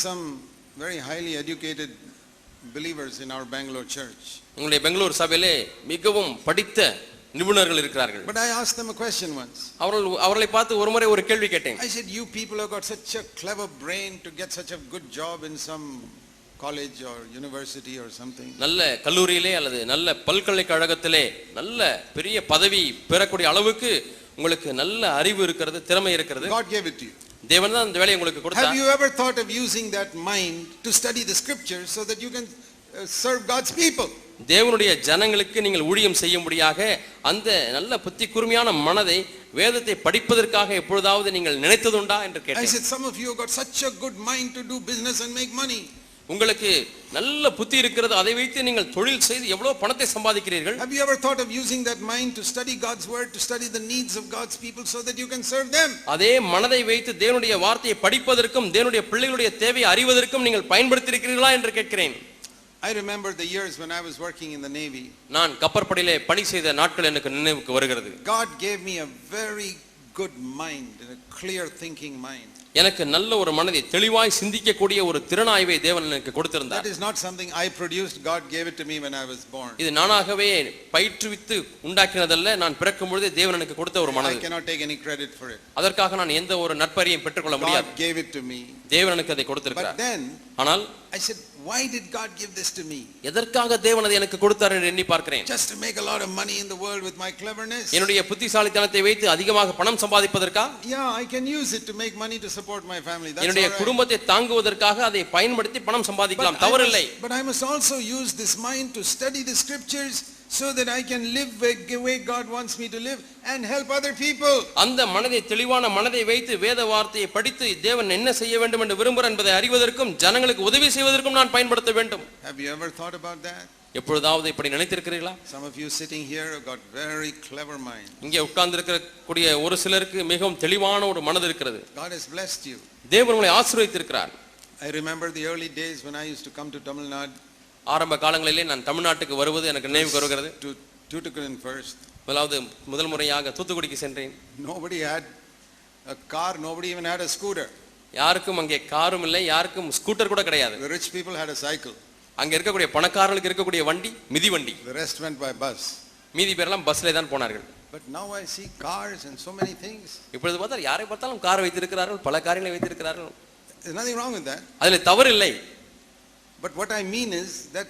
some very highly educated believers in our Bangalore church. உங்களுடைய பெங்களூர் சபையிலே மிகவும் படித்த நிபுணர்கள் இருக்கிறார்கள் But I asked them a question once. அவர்கள் அவர்களை பார்த்து ஒரு முறை ஒரு கேள்வி கேட்டேன் I said, You people have got such a clever brain to get such a good job in some college or university or something. நல்ல கல்லூரியிலே அல்லது நல்ல பல்கலைக்கழகத்திலே நல்ல பெரிய பதவி பெறக்கூடிய அளவுக்கு உங்களுக்கு நல்ல அறிவு இருக்கிறது திறமை இருக்கிறது God gave it to you. தேவன் தான் அந்த வேலையை உங்களுக்கு Have கொடுத்தார் you ever thought of using that mind to study the scriptures so that you can uh, serve God's people? தேவனுடைய ஜனங்களுக்கு நீங்கள் ஊழியம் செய்யும்படியாக அந்த நல்ல புத்தி கூர்மையான மனதை வேதத்தை படிப்பதற்காக எப்பொழுதாவது நீங்கள் நினைத்ததுண்டா என்று I கேட்டேன் said, Some of you have got such a good mind to do business and make money. உங்களுக்கு நல்ல புத்தி இருக்கிறது அதை வைத்து நீங்கள் தொழில் செய்து எவ்வளவு பணத்தை சம்பாதிக்கிறீர்கள் Have you ever thought of using that mind to study God's word, to study the needs of God's people so that you can serve them? அதே மனதை வைத்து தேவனுடைய வார்த்தையை படிப்பதற்கும் தேவனுடைய பிள்ளைகளுடைய தேவையை அறிவதற்கும் நீங்கள் பயன்படுத்தியிருக்கிறீர்களா என்று கேட்கிறேன் I remember the years when I was working in the Navy. நான் கப்பற்படையிலே பணி செய்த நாட்கள் எனக்கு நினைவுக்கு வருகிறது God gave me a very good mind and a clear thinking mind. எனக்கு நல்ல ஒரு மனதை தெளிவாய் சிந்திக்கக்கூடிய ஒரு திறனாய்வை தேவன் எனக்கு கொடுத்திருந்தார் That is not something I produced. God gave it to me when I was born. இது நானாகவே பயிற்றுவித்து உண்டாக்கினதல்ல நான் பிறக்கும் பொழுதே தேவன் எனக்கு கொடுத்த ஒரு I மனது cannot take any credit for it. அதற்காக நான் எந்த ஒரு நற்பரியும் பெற்றுக்கொள்ள முடியாது God gave it to me. தேவன் எனக்கு அதை But கொடுத்திருக்கிறார் then ஆனால் I said, why did God give this to me? எதற்காக தேவன் அதை எனக்கு கொடுத்தார் என்று எண்ணி பார்க்கிறேன் Just to make a lot of money in the world with my cleverness? என்னுடைய புத்திசாலித்தனத்தை வைத்து அதிகமாக பணம் சம்பாதிப்பதற்கா Yeah, I can use it to make money to support my family. That's என்னுடைய all right. குடும்பத்தை தாங்குவதற்காக அதை பயன்படுத்தி பணம் But சம்பாதிக்கலாம் I, தவறில்லை must, but I must also use this mind to study the scriptures so that I can live the way God wants me to live and help other people. அந்த மனதை தெளிவான மனதை வைத்து வேத வார்த்தையை படித்து தேவன் என்ன செய்ய வேண்டும் என்று விரும்புகிறார் என்பதை அறிவதற்கும் ஜனங்களுக்கு உதவி செய்வதற்கும் நான் பயன்படுத்த வேண்டும் Have you ever thought about that? எப்பொழுதாவது இப்படி நினைத்திருக்கிறீர்களா Some of you sitting here have got very clever mind. இங்கே உட்கார்ந்து கூடிய ஒரு சிலருக்கு மிகவும் தெளிவான ஒரு மனது இருக்கிறது God has blessed you. தேவன் உங்களை ஆசீர்வதித்திருக்கிறார் I remember the early days when I used to come to Tamil Nadu, ஆரம்ப காலங்களிலே நான் தமிழ்நாட்டுக்கு வருவது எனக்கு நினைவுக்கு வருகிறது to Tuticorin first. முதலாவது முதல் முறையாக தூத்துக்குடிக்கு சென்றேன் Nobody had a car, nobody even had a scooter. யாருக்கும் அங்கே காரும் இல்லை யாருக்கும் ஸ்கூட்டர் கூட கிடையாது The rich people had a cycle. அங்க இருக்கக்கூடிய பணக்காரர்களுக்கு இருக்கக்கூடிய வண்டி மிதி வண்டி The rest went by bus. மீதி பேரெல்லாம் பஸ்ல தான் போனார்கள் But now I see cars and so many things. இப்பொழுது பார்த்தா யாரை பார்த்தாலும் கார் வைத்திருக்கிறார்கள் பல காரியங்களை வைத்திருக்கிறார்கள் There's nothing wrong with that. அதுல தவறு இல்லை But what I mean is that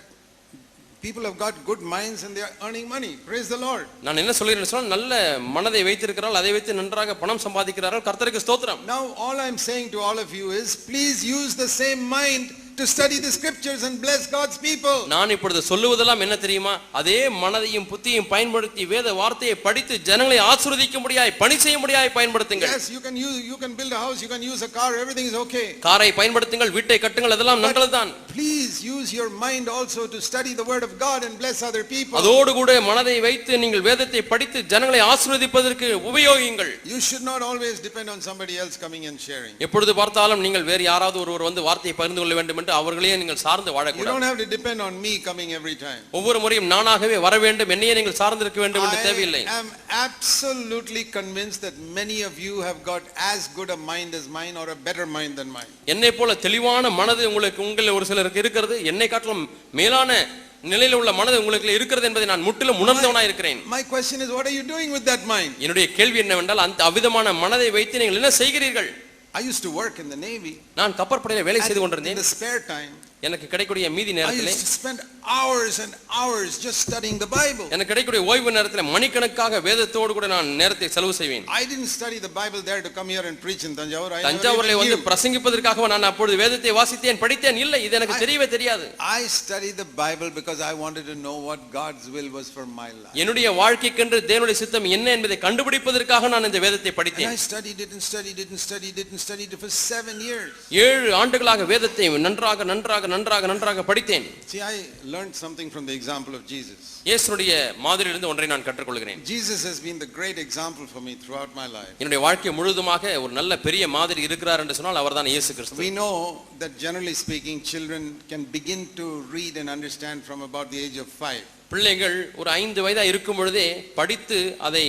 people have got good minds and they are earning money. Praise the Lord. நான் என்ன சொல்கிறேன் சொன்னால் நல்ல மனதை வைத்திருக்கிறார்கள் அதை வைத்து நன்றாக பணம் சம்பாதிக்கிறார்கள் கர்த்தருக்கு ஸ்தோத்திரம் Now, all I'm saying to all of you is please use the same mind to study the scriptures and bless God's people. நான் இப்பொழுது சொல்லுவதெல்லாம் என்ன தெரியுமா அதே மனதையும் புத்தியும் பயன்படுத்தி வேத வார்த்தையை படித்து ஜனங்களை ஆசிர்வதிக்கும்படியாய் பணி செய்யும்படியாய் பயன்படுத்துங்கள் Yes, you can use, you can build a house, you can use a car, everything is okay. காரை பயன்படுத்துங்கள் வீட்டை கட்டுங்கள் அதெல்லாம் நல்லதுதான் Please use your mind also to study the word of God and bless other people. அதோடு கூட மனதை வைத்து நீங்கள் வேதத்தை படித்து ஜனங்களை ஆசிர்வதிப்பதற்கு உபயோகியுங்கள் You should not always depend on somebody else coming and sharing. எப்பொழுது பார்த்தாலும் நீங்கள் வேறு யாராவது ஒருவர் வந்து வார்த்தையை பகிர்ந்து கொள்ள வேண்டும் என்று அவர்களையே நீங்கள் சார்ந்து You வாழக்கூடாது don't have to depend on me coming every time. ஒவ்வொரு முறையும் நானாகவே வர வேண்டும் என்னையே நீங்கள் சார்ந்திருக்க வேண்டும் என்று தேவையில்லை I am absolutely convinced that many of you have got as good a mind as mine or a better mind than mine. என்னை போல தெளிவான மனது உங்களுக்கு உங்களில் ஒரு சிலருக்கு இருக்கிறது என்னை காட்டிலும் மேலான நிலையில் உள்ள மனது உங்களுக்கு இருக்கிறது என்பதை நான் முற்றிலும் உணர்ந்தவனா இருக்கிறேன் My question is, what are you doing with that mind? என்னுடைய கேள்வி என்னவென்றால் அந்த அவ்விதமான மனதை வைத்து நீங்கள் என்ன செய்கிறீர்கள் I used to work in the Navy. நான் கப்பற்படையில வேலை செய்து And in கொண்டிருந்தேன் the spare time, எனக்கு கிடைக்கூடிய மீதி I நேரத்திலே to spend hours and hours just studying the Bible. எனக்கு கிடைக்கக்கூடிய ஓய்வு நேரத்தில் மணிக்கணக்காக வேதத்தோடு கூட நான் நேரத்தை செலவு செய்வேன் I didn't study the Bible there to come here and preach in Tanjavur. I தஞ்சாவூர்ல வந்து. பிரசங்கிப்பதற்காக நான் அப்பொழுது வேதத்தை வாசித்தேன் படித்தேன் இல்லை இது எனக்கு தெரியவே தெரியாது I studied the Bible because I wanted to know what God's will was for my life. என்னுடைய வாழ்க்கைக்கென்று தேவனுடைய சித்தம் என்ன என்பதை கண்டுபிடிப்பதற்காக நான் இந்த வேதத்தை படித்தேன் I studied it and studied it and studied it and studied it for seven years. ஏழு ஆண்டுகளாக வேதத்தை நன்றாக நன்றாக நன்றாக நன்றாக படித்தேன் See, I learned something from the example of Jesus. இயேசுனுடைய மாதிரியிலிருந்து ஒன்றை நான் கற்றுக்கொள்கிறேன் Jesus has been the great example for me throughout my life. என்னுடைய வாழ்க்கை முழுதுமாக ஒரு நல்ல பெரிய மாதிரி இருக்கிறார் என்று சொன்னால் அவர்தான் இயேசு கிறிஸ்து We know that generally speaking, children can begin to read and understand from about the age of five. பிள்ளைகள் ஒரு ஐந்து வயதா இருக்கும் பொழுதே படித்து அதை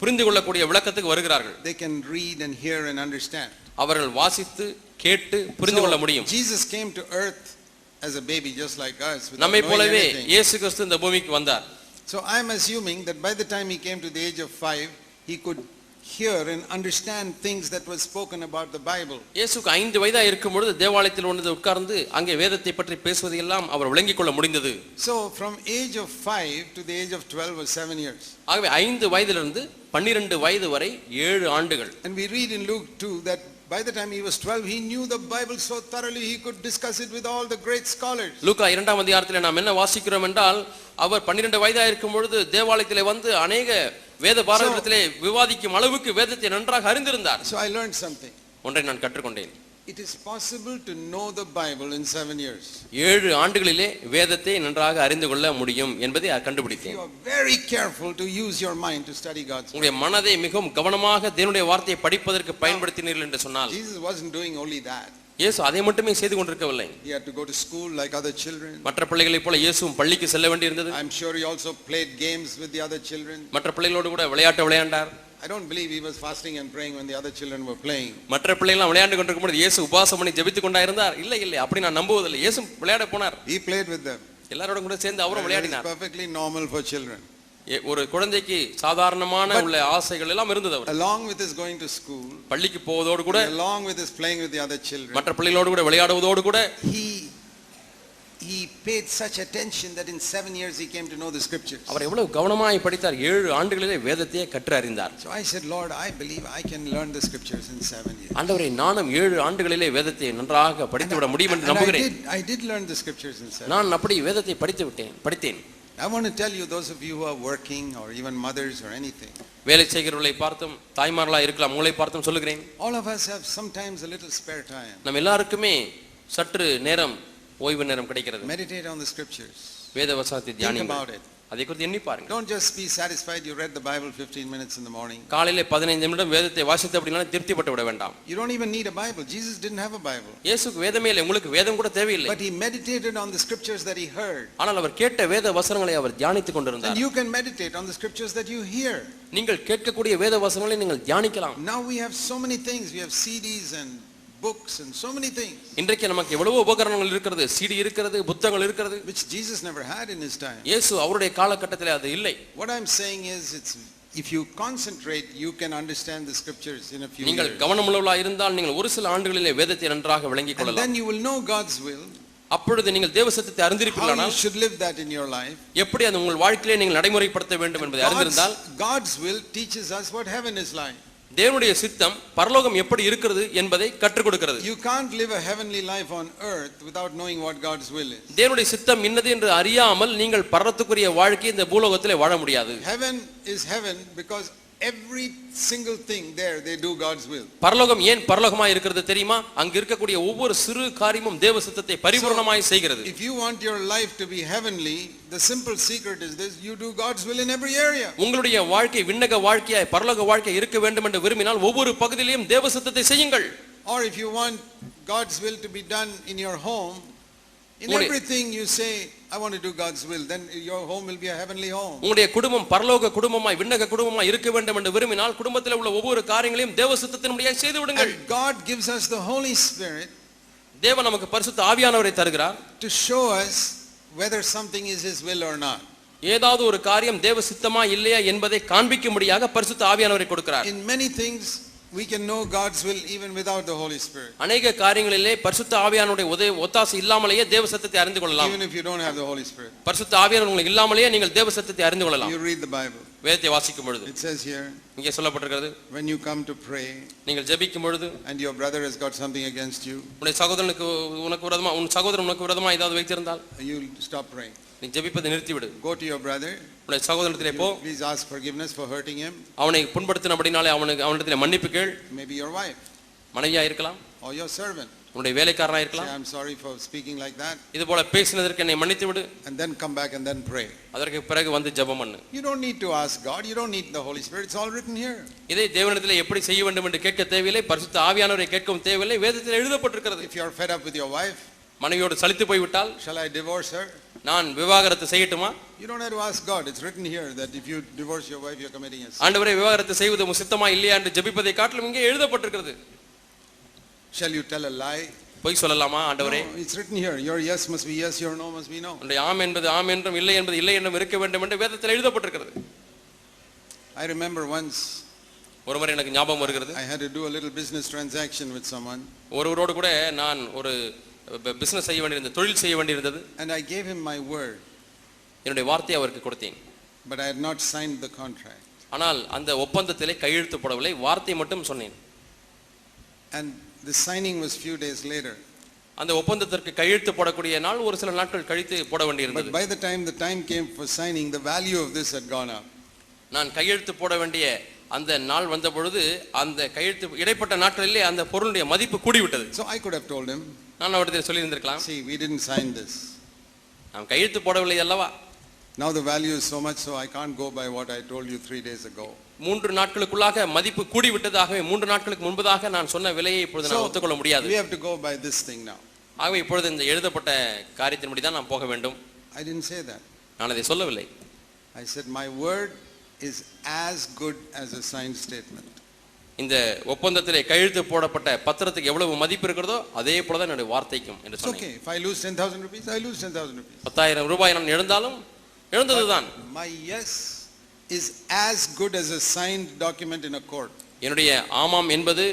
புரிந்து கொள்ளக்கூடிய விளக்கத்துக்கு வருகிறார்கள் They can read and hear and understand. அவர்கள் வாசித்து கேட்டு புரிந்து கொள்ள முடியும் Jesus came to earth as a baby just like us without நம்மை knowing போலவே anything. இயேசு கிறிஸ்து இந்த பூமிக்கு வந்தார் So I'm assuming that by the time he came to the age of five, he could hear and understand things that were spoken about the Bible. இயேசுக்கு ஐந்து வயதா இருக்கும் பொழுது தேவாலயத்தில் ஒன்று உட்கார்ந்து அங்கே வேதத்தை பற்றி பேசுவதையெல்லாம் அவர் விளங்கிக் கொள்ள முடிந்தது So from age of five to the age of 12 was seven years. ஆகவே ஐந்து வயதிலிருந்து பன்னிரண்டு வயது வரை ஏழு ஆண்டுகள் And we read in Luke 2 that by the time he was 12, he knew the Bible so thoroughly he could discuss it with all the great scholars. லூக்கா இரண்டாம் அதிகாரத்தில் நாம் என்ன வாசிக்கிறோம் என்றால் அவர் பன்னிரண்டு வயதா இருக்கும் பொழுது தேவாலயத்திலே வந்து அநேக வேத பாரதத்திலே விவாதிக்கும் அளவுக்கு வேதத்தை நன்றாக அறிந்திருந்தார் So I learned something. ஒன்றை நான் கற்றுக்கொண்டேன் It is possible to know the Bible in seven years. ஏழு ஆண்டுகளிலே வேதத்தை நன்றாக அறிந்து கொள்ள முடியும் என்பதை You கண்டுபிடித்தேன் are very careful to use your mind to study God's Word. உங்களுடைய மனதை மிகவும் கவனமாக தேவனுடைய வார்த்தையை படிப்பதற்கு பயன்படுத்தினீர்கள் என்று சொன்னால் Jesus wasn't doing only that. இயேசு அதை மட்டுமே செய்து கொண்டிருக்கவில்லை He had to go to school like other children. மற்ற பிள்ளைகளைப் போல இயேசுவும் பள்ளிக்கு செல்ல வேண்டியிருந்தது I'm sure he also played games with the other children. மற்ற பிள்ளைகளோடு கூட விளையாட்டு விளையாண்டார் I don't believe he was fasting and praying when the other children were playing. மற்ற பிள்ளைகளாம் விளையாண்டு கொண்டிருக்கும் பொழுது இயேசு உபாசம் பண்ணி ஜெபித்துக் கொண்டாயிருந்தார் இல்லை இல்லை அப்படி நான் நம்புவதில்லை இயேசு விளையாட போனார் He played with them. எல்லாரோட கூட சேர்ந்து அவரும் That is விளையாடினார் perfectly normal for children. ஏ- ஒரு குழந்தைக்கு சாதாரணமான உள்ள ஆசைகள் எல்லாம் இருந்தது அவர் Along with his going to school, பள்ளிக்கு போவதோடு கூட along with his playing with the other children, மற்ற பிள்ளைகளோடு கூட விளையாடுவதோடு கூட he he paid such attention that in seven years he came to know the scriptures. அவர் எவ்வளவு கவனமாய் படித்தார் ஏழு ஆண்டுகளிலே வேதத்தையே கற்று அறிந்தார் So I said, Lord, I believe I can learn the scriptures in seven years. ஆண்டவரை நானும் ஏழு ஆண்டுகளிலே வேதத்தை நன்றாக படித்து விட முடியும் என்று And I நம்புகிறேன் did, I did learn the scriptures in seven. நான் அப்படி வேதத்தை படித்து விட்டேன் படித்தேன் I want to tell you, those of you who are working or even mothers or anything, வேலை செய்கிறவர்களை பார்த்தும் தாய்மார்களா இருக்கலாம் உங்களை பார்த்தும் சொல்லுகிறேன் all of us have sometimes a little spare time. நம்ம எல்லாருக்குமே சற்று நேரம் ஓய்வு நேரம் கிடைக்கிறது Meditate on the scriptures. வேத வசனத்தை Think தியானிங்க about it. அதை குறித்து எண்ணி பாருங்க Don't just be satisfied you read the Bible 15 minutes in the morning. காலையிலே பதினைந்து நிமிடம் வேதத்தை வாசித்து அப்படின்னா திருப்திப்பட்டு விட வேண்டாம் You don't even need a Bible. Jesus didn't have a Bible. இயேசுக்கு வேதமே இல்லை உங்களுக்கு வேதம் கூட தேவையில்லை But he meditated on the scriptures that he heard. ஆனால் அவர் கேட்ட வேத வசனங்களை அவர் தியானித்துக் And கொண்டிருந்தார் you can meditate on the scriptures that you hear. நீங்கள் கேட்கக்கூடிய வேத வசனங்களை நீங்கள் தியானிக்கலாம் Now we have so many things. We have CDs and books and so many things இன்றைக்கு நமக்கு எவ்வளவு உபகரணங்கள் இருக்கிறது சிடி இருக்கிறது புத்தகங்கள் இருக்கிறது which Jesus never had in his time. இயேசு அவருடைய காலகட்டத்தில் அது இல்லை What I'm saying is it's if you concentrate you can understand the scriptures in a few நீங்கள் years. கவனமுள்ளவர்களா இருந்தால் நீங்கள் ஒரு சில ஆண்டுகளிலே வேதத்தை நன்றாக விளங்கிக் கொள்ளலாம் then you will know God's will, அப்பொழுது நீங்கள் தேவ you அறிந்திருப்பீர்களானால் should live that in your life. எப்படி அது உங்கள் வாழ்க்கையிலே நீங்கள் நடைமுறைப்படுத்த வேண்டும் என்பதை அறிந்திருந்தால் God's will teaches us what heaven is like. தேவனுடைய சித்தம் பரலோகம் எப்படி இருக்கிறது என்பதை கற்றுக் கொடுக்கிறது You can't live a heavenly life on earth without knowing what God's will is. தேவனுடைய சித்தம் இன்னது என்று அறியாமல் நீங்கள் பரத்துக்குரிய வாழ்க்கை இந்த பூலோகத்திலே வாழ முடியாது Heaven is heaven because every single thing there they do God's will. பரலோகம் ஏன் பரலோகமா இருக்கிறது தெரியுமா அங்க இருக்கக்கூடிய ஒவ்வொரு சிறு காரியமும் தேவ சித்தத்தை பரிபூர்ணமாய் செய்கிறது If you want your life to be heavenly, the simple secret is this, you do God's will in every area. உங்களுடைய வாழ்க்கை விண்ணக வாழ்க்கையாய் பரலோக வாழ்க்கை இருக்க வேண்டும் என்று விரும்பினால் ஒவ்வொரு பகுதியிலும் தேவ சித்தத்தை செய்யுங்கள் Or if you want God's will to be done in your home, in உங்களுடைய- everything you say, I want to do God's will, then your home will be a heavenly home. உங்களுடைய குடும்பம் பரலோக குடும்பமாய் விண்ணக குடும்பமாய் இருக்க வேண்டும் என்று விரும்பினால் குடும்பத்தில் உள்ள ஒவ்வொரு காரியங்களையும் தேவ சித்தத்தினுடைய செய்து விடுங்கள் And God gives us the Holy Spirit தேவன் நமக்கு பரிசுத்த ஆவியானவரை தருகிறார் to show us whether something is His will or not. ஏதாவது ஒரு காரியம் தேவ சித்தமா இல்லையா என்பதை காண்பிக்கும்படியாக பரிசுத்த ஆவியானவரை கொடுக்கிறார் In many things, we can know God's will even without the Holy Spirit. அநேக காரியங்களிலே பரிசுத்த ஆவியானுடைய உதவி ஒத்தாசை இல்லாமலேயே தேவ சத்தத்தை அறிந்து கொள்ளலாம் Even if you don't have the Holy Spirit. பரிசுத்த ஆவியானவர் உங்களுக்கு இல்லாமலேயே நீங்கள் தேவ சத்தத்தை அறிந்து கொள்ளலாம் You read the Bible. வேதத்தை வாசிக்கும் பொழுது It says here, இங்கே சொல்லப்பட்டிருக்கிறது when you come to pray நீங்கள் ஜெபிக்கும் பொழுது and your brother has got something against you, உன்னுடைய சகோதரனுக்கு உனக்கு விரோதமா உன் சகோதரன் உனக்கு விரோதமா ஏதாவது வைத்திருந்தால் you'll stop praying. நீ ஜெபிப்பதை நிறுத்திவிடு Go to your brother. உன்னுடைய சகோதரத்திலே போ Please ask forgiveness for hurting him. அவனை புண்படுத்தினபடினாலே அவனுக்கு அவனிடத்திலே மன்னிப்பு கேள் Maybe your wife மனைவியா இருக்கலாம் or your servant. உன்னுடைய வேலைக்காரனா இருக்கலாம் I'm sorry for speaking like that. இது போல பேசினதற்கு என்னை மன்னித்து விடு And then come back and then pray. அதற்கு பிறகு வந்து ஜெபம் பண்ணு You don't need to ask God. You don't need the Holy Spirit. It's all written here. இதை தேவனிடத்தில் எப்படி செய்ய வேண்டும் என்று கேட்க தேவையில்லை பரிசுத்த ஆவியானவரை கேட்கவும் தேவையில்லை வேதத்தில் எழுதப்பட்டிருக்கிறது If you're fed up with your wife, மனைவியோடு சலித்து போய்விட்டால் shall I divorce her? நான் விவாகரத்து செய்யட்டுமா You don't have to ask God. It's written here that if you divorce your wife, you're committing a sin. ஆண்டவரை விவாகரத்து செய்வது உம் சித்தமா இல்லையா என்று ஜெபிப்பதை காட்டிலும் இங்கே எழுதப்பட்டிருக்கிறது Shall you tell a lie? பொய் சொல்லலாமா ஆண்டவரே it's written here. Your yes must be yes, your no must be no. உன்னுடைய ஆம் என்பது ஆம் என்றும் இல்லை என்பது இல்லை என்றும் இருக்க வேண்டும் என்று வேதத்தில் எழுதப்பட்டிருக்கிறது I remember once ஒரு முறை எனக்கு ஞாபகம் வருகிறது I had to do a little business transaction with someone ஒருவரோடு கூட நான் ஒரு பிசினஸ் செய்ய வேண்டியிருந்தது தொழில் செய்ய வேண்டியிருந்தது and I gave him my word, என்னுடைய வார்த்தையை அவருக்கு கொடுத்தேன் but I had not signed the contract. ஆனால் அந்த ஒப்பந்தத்திலே கையெழுத்து போடவில்லை வார்த்தை மட்டும் சொன்னேன் And the signing was few days later. அந்த ஒப்பந்தத்திற்கு கையெழுத்து போடக்கூடிய நாள் ஒரு சில நாட்கள் கழித்து போட வேண்டியிருந்தது But by the time the time came for signing, the value of this had gone up. நான் கையெழுத்து போட வேண்டிய அந்த நாள் வந்த பொழுது அந்த கையெழுத்து இடைப்பட்ட நாட்களிலே அந்த பொருளுடைய மதிப்பு கூடிவிட்டது So I could have told him, நான் அவரிடத்தில் சொல்லியிருந்திருக்கலாம் see, we didn't sign this. நாம் கையெழுத்து போடவில்லை அல்லவா Now the value is so much, so I can't go by what I told you three days ago. மூன்று நாட்களுக்குள்ளாக மதிப்பு கூடிவிட்டதாகவே மூன்று நாட்களுக்கு முன்பதாக நான் சொன்ன விலையை இப்பொழுது நான் ஒத்துக்கொள்ள முடியாது We have to go by this thing now. ஆகவே இப்பொழுது இந்த எழுதப்பட்ட காரியத்தின்படி தான் நான் போக வேண்டும் I didn't say that. நான் அதை சொல்லவில்லை I said, my word is as good as a signed statement. இந்த ஒப்பந்தத்திலே கையெழுத்து போடப்பட்ட பத்திரத்துக்கு எவ்வளவு மதிப்பு இருக்கிறதோ அதே போல தான் என்னுடைய வார்த்தைக்கும் என்று okay. If I lose 10,000 rupees, I lose 10,000 rupees. பத்தாயிரம் ரூபாய் நான் இழந்தாலும் இழந்ததுதான் My yes is as good as a signed document in a court. என்னுடைய ஆமாம் என்பது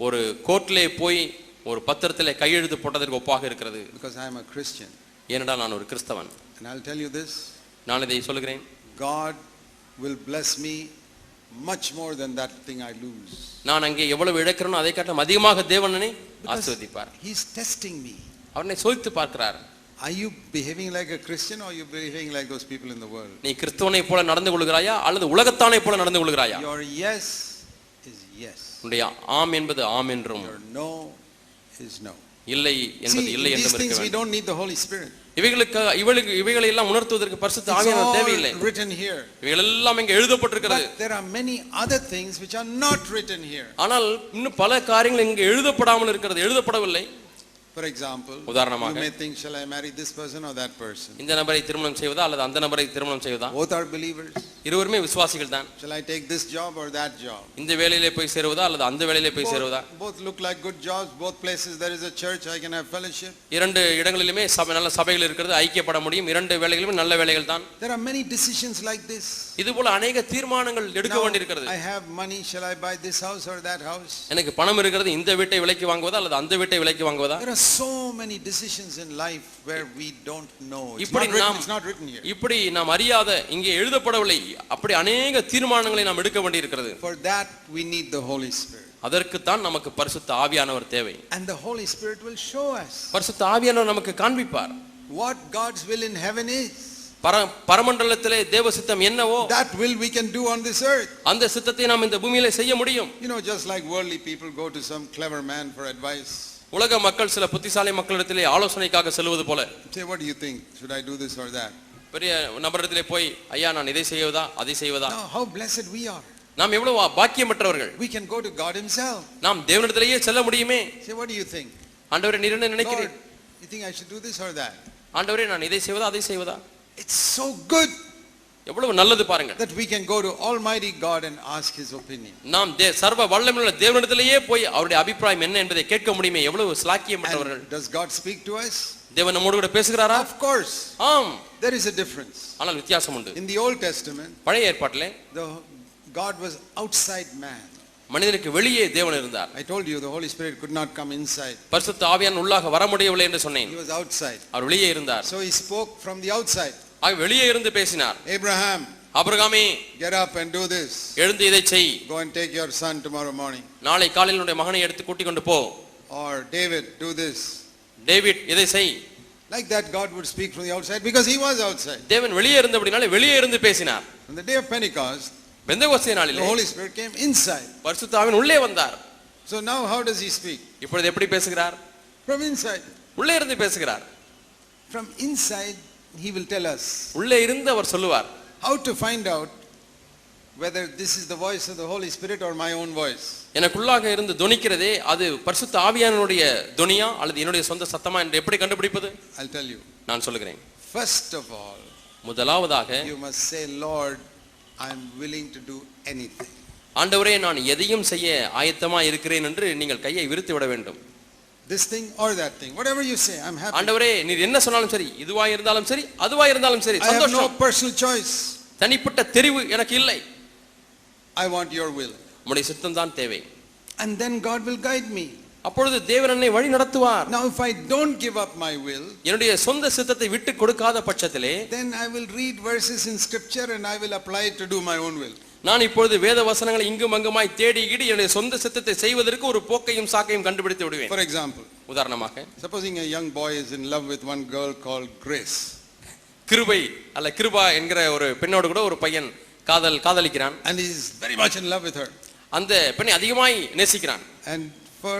ஒரு கோர்ட்டிலே போய் ஒரு பத்திரத்திலே கையெழுத்து போட்டதற்கு ஒப்பாக இருக்கிறது Because I am a Christian. ஏனென்றால் நான் ஒரு கிறிஸ்தவன் And I'll tell you this நான் இதை சொல்லுகிறேன் God will bless me much more than that thing I lose. நான் அங்கே எவ்வளவு இழக்கிறேனோ அதை காட்டும் அதிகமாக தேவனனை Because ஆசீர்வதிப்பார் He's testing me. அவனை சோதித்து பார்க்கிறார் Are you behaving like a Christian or are you behaving like those people in the world? நீ கிறிஸ்தவனை போல நடந்து கொள்கிறாயா அல்லது உலகத்தானை போல நடந்து கொள்கிறாயா Your yes is yes. உன்னுடைய ஆம் என்பது ஆம் என்றும் Your no is no. இல்லை என்பது இல்லை என்றும் இருக்க things we வேண்டும் don't need the Holy Spirit. இவைகளுக்கு இவளுக்கு இவைகளை எல்லாம் உணர்த்துவதற்கு பரிசுத்த ஆவியானவர் தேவையில்லை written here. இவைகள் எல்லாம் இங்கே எழுதப்பட்டிருக்கிறது But there are many other things which are not written here. ஆனால் இன்னும் பல காரியங்கள் இங்கே எழுதப்படாமல் இருக்கிறது எழுதப்படவில்லை For example, உதாரணமாக. you may think, shall I marry this person or that person? இந்த நபரை திருமணம் செய்வதா அல்லது அந்த நபரை திருமணம் செய்வதா Both are believers. இருவருமே விசுவாசிகள் தான் Shall I take this job or that job? இந்த வேலையிலே போய் சேருவதா அல்லது அந்த வேலையிலே போய் சேருவதா Both, look like good jobs. Both places there is a church. I can have fellowship. இரண்டு இடங்களிலுமே சபை நல்ல சபைகள் இருக்கிறது ஐக்கியப்பட முடியும் இரண்டு வேலைகளுமே நல்ல வேலைகள் தான் There are many decisions like this. இது போல அநேக தீர்மானங்கள் எடுக்க வேண்டியிருக்கிறது I have money. Shall I buy this house or that house? எனக்கு பணம் இருக்கிறது இந்த வீட்டை விலைக்கு வாங்குவதா அல்லது அந்த வீட்டை விலைக்கு வாங்குவதா There are so many decisions in life where we don't know. It's இப்படி not written, நாம்- it's not written here. இப்படி நாம் அறியாத இங்கே எழுதப்படவில்லை அப்படி அநேக தீர்மானங்களை நாம் எடுக்க வேண்டியிருக்கிறது For that, we need the Holy Spirit. அதற்குத்தான் நமக்கு பரிசுத்த ஆவியானவர் தேவை And the Holy Spirit will show us பரிசுத்த ஆவியானவர் நமக்கு காண்பிப்பார் what God's will in heaven is. பர பரமண்டலத்திலே தேவ சித்தம் என்னவோ That will we can do on this earth. அந்த சித்தத்தை நாம் இந்த பூமியிலே செய்ய முடியும் You know, just like worldly people go to some clever man for advice. உலக மக்கள் சில புத்திசாலி மக்களிடத்திலே ஆலோசனைக்காக செல்வது போல Say, what do you think? Should I do this or that? பெரிய நபரிடத்திலே போய் ஐயா நான் இதை செய்வதா அதை செய்வதா Now, how blessed we are. நாம் எவ்வளவு பாக்கியமற்றவர்கள் We can go to God Himself. நாம் தேவனிடத்திலேயே செல்ல முடியுமே Say, what do you think? ஆண்டவரே நீர் என்ன Lord, நினைக்கிறேன் you think I should do this or that? ஆண்டவரே நான் இதை செய்வதா அதை செய்வதா It's so good எவ்வளவு நல்லது பாருங்கள் that we can go to Almighty God and ask His opinion. நாம் தே சர்வ வல்லமையுள்ள தேவனிடத்திலேயே போய் அவருடைய அபிப்பிராயம் என்ன என்பதை கேட்க முடியுமே எவ்வளவு ஸ்லாக்கியப்பட்டவர்கள் And does God speak to us? தேவன் நம்மோடு கூட பேசுகிறாரா Of course. ஆம் There is a difference. ஆனால் வித்தியாசம் உண்டு In the Old Testament, பழைய ஏற்பாட்டிலே the God was outside man. மனிதனுக்கு வெளியே தேவன் இருந்தார் I told you the Holy Spirit could not come inside. பரிசுத்த ஆவியான் உள்ளாக வர முடியவில்லை என்று சொன்னேன் He was outside. அவர் வெளியே இருந்தார் So he spoke from the outside. ஆக வெளியே இருந்து பேசினார் Abraham, ஆபிரகாமே get up and do this. எழுந்து இதை செய் Go and take your son tomorrow morning. நாளை காலையில் உன்னுடைய மகனை எடுத்து கூட்டிக் கொண்டு போ Or David, do this. David இதை செய் Like that, God would speak from the outside because he was outside. தேவன் வெளியே இருந்தபடினாலே வெளியே இருந்து பேசினார் On the day of Pentecost, Pentecost the நாளிலே Holy Spirit came inside. பரிசுத்த ஆவின் உள்ளே வந்தார் So now, how does he speak? இப்பொழுது எப்படி பேசுகிறார் From inside. உள்ளே இருந்து பேசுகிறார் From inside, he will tell us உள்ளே இருந்து அவர் சொல்லுவார் how to find out whether this is the voice of the Holy Spirit or my own voice. எனக்குள்ளாக இருந்து துணிக்கிறதே அது பரிசுத்த ஆவியானுடைய துணியா அல்லது என்னுடைய சொந்த சத்தமா என்று எப்படி கண்டுபிடிப்பது I'll tell you. நான் சொல்லுகிறேன் First of all, முதலாவதாக you must say, Lord, I'm willing to do anything. ஆண்டவரே நான் எதையும் செய்ய ஆயத்தமா இருக்கிறேன் என்று நீங்கள் கையை விரித்து விட வேண்டும் this thing or that thing. Whatever you say, I'm happy. ஆண்டவரே நீர் என்ன சொன்னாலும் சரி இதுவா இருந்தாலும் சரி அதுவா இருந்தாலும் சரி I have no சந்தோஷம் personal choice. தனிப்பட்ட தெரிவு எனக்கு இல்லை I want your will. உம்முடைய சித்தம் தான் தேவை And then God will guide me. அப்பொழுது தேவன் என்னை வழி நடத்துவார் Now, if I don't give up my will, என்னுடைய சொந்த சித்தத்தை விட்டு கொடுக்காத பட்சத்திலே then I will read verses in scripture and I will apply it to do my own will. நான் இப்பொழுது வேத வசனங்களை இங்கும் அங்குமாய் தேடிக்கிட்டு என்னுடைய சொந்த சித்தத்தை செய்வதற்கு ஒரு போக்கையும் சாக்கையும் கண்டுபிடித்து விடுவேன் For example, உதாரணமாக supposing a young boy is in love with one girl called Grace. கிருபை அல்ல கிருபா என்கிற ஒரு பெண்ணோடு கூட ஒரு பையன் காதல் காதலிக்கிறான் And he is very much in love with her. அந்த பெண்ணை அதிகமாய் நேசிக்கிறான் And for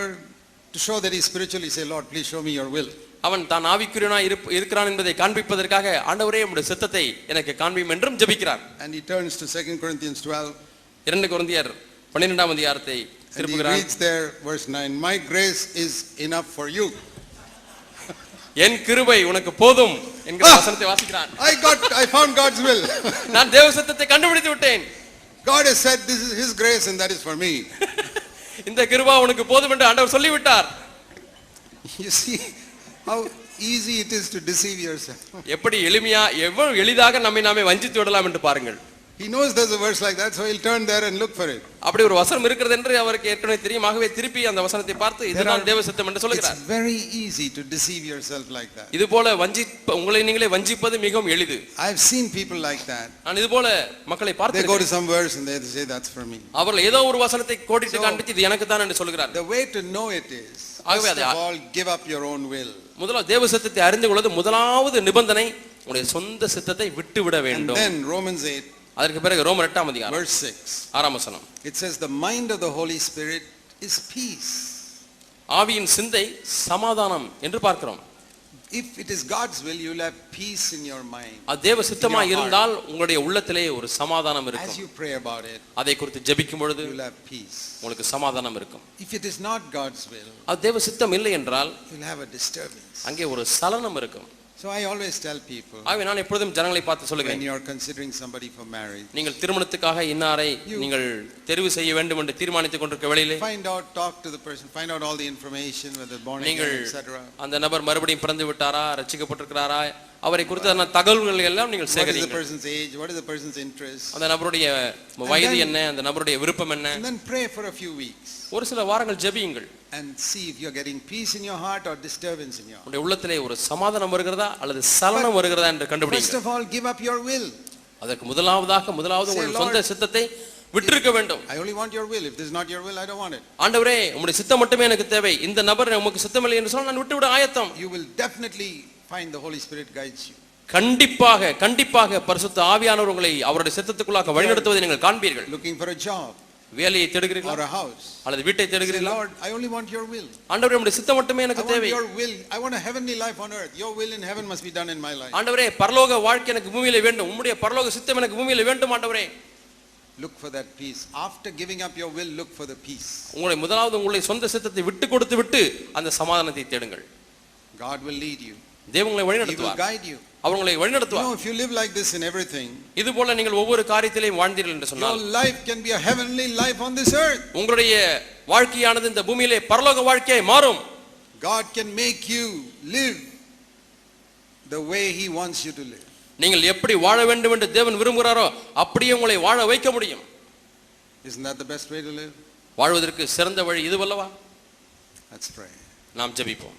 to show that he's spiritually, say, Lord, please show me your will. அவன் தான் ஆவிக்குரியனா இருக்கிறான் என்பதை காண்பிப்பதற்காக ஆண்டவரே உம்முடைய சித்தத்தை எனக்கு காண்பியும் என்றும் ஜெபிக்கிறார். And he turns to 2 Corinthians 12 இரண்டு குருந்தியர் பன்னிரெண்டாம் அதிகாரத்தை திருப்புகிறார். reads there, verse 9, My grace is enough for you. என் கிருபை உனக்கு போதும் என்கிற வசனத்தை வாசிக்கிறான் I got, I found God's will. நான் தேவ சித்தத்தை கண்டுபிடித்து விட்டேன். God has said, This is His grace and that is for me. இந்த கிருபா உனக்கு போதும் என்று ஆண்டவர் சொல்லிவிட்டார். You see how easy it is to deceive yourself. எப்படி எளிமையா எவ்வளவு எளிதாக நம்மை நாமே வஞ்சித்து விடலாம் என்று பாருங்கள் He knows there's a verse like that, so he'll turn there and look for it. அப்படி ஒரு வசனம் இருக்கிறது என்று அவருக்கு ஏற்கனவே தெரியும் ஆகவே திருப்பி அந்த வசனத்தை பார்த்து இதுதான் தேவ சித்தம் என்று It's சொல்லுகிறார் very easy to deceive yourself like that. இது போல வஞ்சிப்ப உங்களை நீங்களே வஞ்சிப்பது மிகவும் எளிது I've seen people like that. நான் இது போல மக்களை They go to பார்த்து some verse and they say, That's for me. அவர்கள் ஏதோ ஒரு வசனத்தை கோடிட்டு So- காண்பித்து இது எனக்கு தான் என்று சொல்கிறார் The way to know it is, ஆகவே first அது- of all, give up your own will. முதலாவது தேவ சித்தத்தை அறிந்து கொள்வது முதலாவது நிபந்தனை. உங்களுடைய சொந்த சித்தத்தை விட்டு விட வேண்டும். then Romans 8, அதற்கு பிறகு ரோமர் எட்டாம் அதிகாரம் verse 6, ஆறாம் வசனம். It says, The mind of the Holy Spirit is peace. ஆவியின் சிந்தை சமாதானம் என்று பார்க்கிறோம். If it is God's will, you'll have peace in your mind. அது தேவ சித்தமா. இருந்தால் உங்களுடைய உள்ளத்திலே ஒரு சமாதானம் As இருக்கும் you pray about it, அதை குறித்து ஜெபிக்கும் பொழுது you'll have peace. உங்களுக்கு சமாதானம் இருக்கும் If it is not God's will, அது தேவ சித்தம் இல்லை என்றால் you'll have a disturbance. அங்கே ஒரு சலனம் இருக்கும் So I always tell people, ஆகவே நான் எப்பொழுதும் ஜனங்களை பார்த்து when சொல்லுகிறேன் you're considering somebody for marriage, நீங்கள் திருமணத்துக்காக இன்னாரை You- நீங்கள் தெரிவு செய்ய வேண்டும் என்று தீர்மானித்துக் கொண்டிருக்க வேளையிலே find out, talk to the person, find out all the information, whether born again, நீங்கள் etc. அந்த நபர் மறுபடியும் பிறந்து விட்டாரா ரட்சிக்கப்பட்டிருக்கிறாரா அவரை குறித்த தகவல்கள் எல்லாம் நீங்கள் சேகரிங்க? அந்த நபருடைய வயது என்ன அந்த நபருடைய விருப்பம் என்ன ஒரு சில வாரங்கள் ஜெபியுங்கள் and see if you're getting peace in your heart or disturbance in your heart. உள்ளத்திலே ஒரு சமாதானம் வருகிறதா அல்லது சலனம் வருகிறதா என்று First கண்டுபிடிங்க of all, give up your will. அதற்கு முதலாவதாக முதலாவது உங்கள் சொந்த சித்தத்தை விட்டிருக்க வேண்டும் only want your will. If this is not your will, I don't want it. ஆண்டவரே உங்களுடைய சித்தம் மட்டுமே எனக்கு தேவை இந்த நபர் உமக்கு சித்தமில்லை என்று சொன்னால் நான் விட்டுவிட ஆயத்தம் You will definitely find the Holy Spirit guides you. கண்டிப்பாக கண்டிப்பாக பரிசுத்த ஆவியானவர் உங்களை அவருடைய சித்தத்துக்குள்ளாக வழிநடத்துவதை நீங்கள் காண்பீர்கள் Looking for a job வேலையை or தேடுகிறீர்களா a house. அல்லது வீட்டை தேடுகிறீர்களா Lord, I only want your will. ஆண்டவரே உங்களுடைய சித்தம் மட்டுமே எனக்கு தேவை your will. I want a heavenly life on earth. Your will in heaven must be done in my life. ஆண்டவரே பரலோக வாழ்க்கை எனக்கு பூமியில வேண்டும் உம்முடைய பரலோக சித்தம் எனக்கு பூமியில வேண்டும் ஆண்டவரே Look for that peace. After giving up your will, look for the peace. உங்களை முதலாவது உங்களுடைய சொந்த சித்தத்தை விட்டு கொடுத்து விட்டு அந்த சமாதானத்தை தேடுங்கள் God will lead you. தேவன் உங்களை வழிநடத்துவார் guide you. You வழிநடத்துவார் if you live like this in everything, இது போல நீங்கள் ஒவ்வொரு காரியத்திலையும் வாழ்ந்தீர்கள் என்று your சொன்னால் life can be a heavenly life on this earth. உங்களுடைய வாழ்க்கையானது இந்த பூமியிலே பரலோக வாழ்க்கையாய் மாறும் God can make you live the way He wants you to live. நீங்கள் எப்படி வாழ வேண்டும் என்று தேவன் விரும்புகிறாரோ அப்படியே உங்களை வாழ வைக்க முடியும் Isn't that the best way to live? வாழ்வதற்கு சிறந்த வழி இதுவல்லவா Let's pray. நாம் ஜெபிப்போம்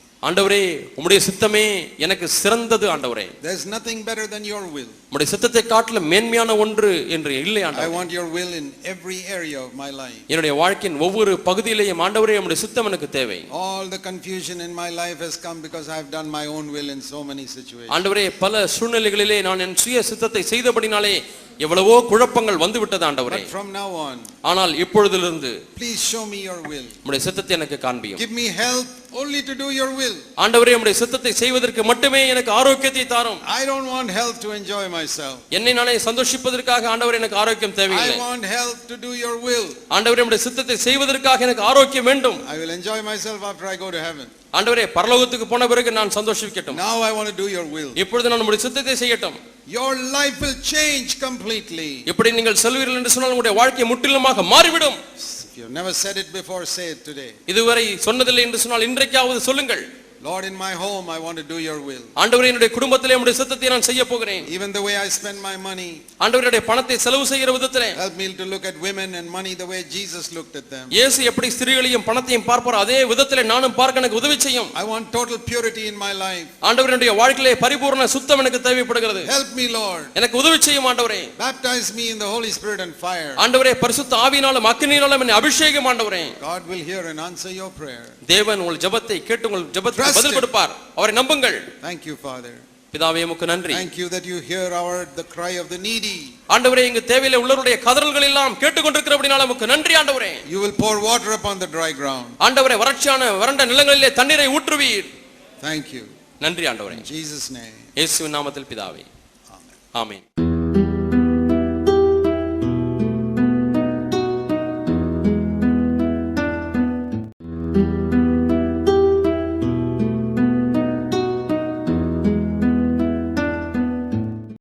ஆண்டவரே உம்முடைய சித்தமே எனக்கு சிறந்தது ஆண்டவரே There's nothing better than your will. உம்முடைய சித்தத்தை காட்டிலும் மேன்மையான ஒன்று என்று இல்லை I ஆண்டவரே want your will in every area of my life. என்னுடைய வாழ்க்கையின் ஒவ்வொரு பகுதியிலேயும் ஆண்டவரே உம்முடைய சித்தம் எனக்கு தேவை All the confusion in my life has come because I've done my own will in so many situations. ஆண்டவரே பல சூழ்நிலைகளிலே நான் என் சுய சித்தத்தை செய்தபடினாலே எவ்வளவோ குழப்பங்கள் வந்து விட்டது ஆண்டவரே from now on, ஆனால் இப்பொழுதிலிருந்து please show me your will. உம்முடைய சித்தத்தை எனக்கு காண்பியும் Give me help only to do your will. ஆண்டவரே உம்முடைய சித்தத்தை செய்வதற்கு மட்டுமே எனக்கு ஆரோக்கியத்தை தாரும் I don't want health to enjoy myself. என்னை நானே சந்தோஷிப்பதற்காக ஆண்டவர் எனக்கு ஆரோக்கியம் I தேவையில்லை want health to do your will. ஆண்டவரே உம்முடைய சித்தத்தை செய்வதற்காக எனக்கு ஆரோக்கியம் வேண்டும் I will enjoy myself after I go to heaven. ஆண்டவரே பரலோகத்துக்கு போன பிறகு நான் சந்தோஷிக்கட்டும் Now I want to do your will. இப்பொழுது நான் உம்முடைய சித்தத்தை செய்யட்டும் Your life will change completely. இப்படி நீங்கள் செல்வீர்கள் என்று சொன்னால் உங்களுடைய வாழ்க்கை முற்றிலுமாக மாறிவிடும் If you've never said it before, say it today. இதுவரை சொன்னதில்லை என்று சொன்னால் இன்றைக்காவது சொல்லுங்கள் Lord, in my home, I want to do your will. ஆண்டவரே என்னுடைய குடும்பத்திலே உம்முடைய சித்தத்தை நான் செய்ய போகிறேன் Even the way I spend my money, ஆண்டவருடைய பணத்தை செலவு செய்கிற விதத்திலே help me to look at women and money the way Jesus looked at them. இயேசு எப்படி ஸ்திரீகளையும் பணத்தையும் பார்ப்பாரோ அதே விதத்திலே நானும் பார்க்க எனக்கு உதவி செய்யும் I want total purity in my life. ஆண்டவருடைய வாழ்க்கையிலே பரிபூர்ண சுத்தம் எனக்கு தேவைப்படுகிறது Help me, Lord. எனக்கு உதவி செய்யும் ஆண்டவரே Baptize me in the Holy Spirit and fire. ஆண்டவரே பரிசுத்த ஆவியினாலும் அக்கினியினாலும் என்னை அபிஷேகம் ஆண்டவரே God will hear and answer your prayer. தேவன் உங்கள் ஜெபத்தை கேட்டு உங்கள் ஜெபத்துக்கு Trust பதில். கொடுப்பார் அவரை நம்புங்கள் Thank you, Father. பிதாவே உமக்கு நன்றி Thank you that you hear our the cry of the needy. ஆண்டவரே இங்கு தேவையில்லை உள்ளவருடைய கதறல்கள் எல்லாம் கேட்டுக்கொண்டிருக்கிறபடினால உமக்கு நன்றி ஆண்டவரே You will pour water upon the dry ground. ஆண்டவரே வறட்சியான வறண்ட நிலங்களிலே தண்ணீரை ஊற்றுவீர் Thank you. நன்றி ஆண்டவரே In Jesus' name. இயேசுவின் நாமத்தில் பிதாவே Amen. ஆமென்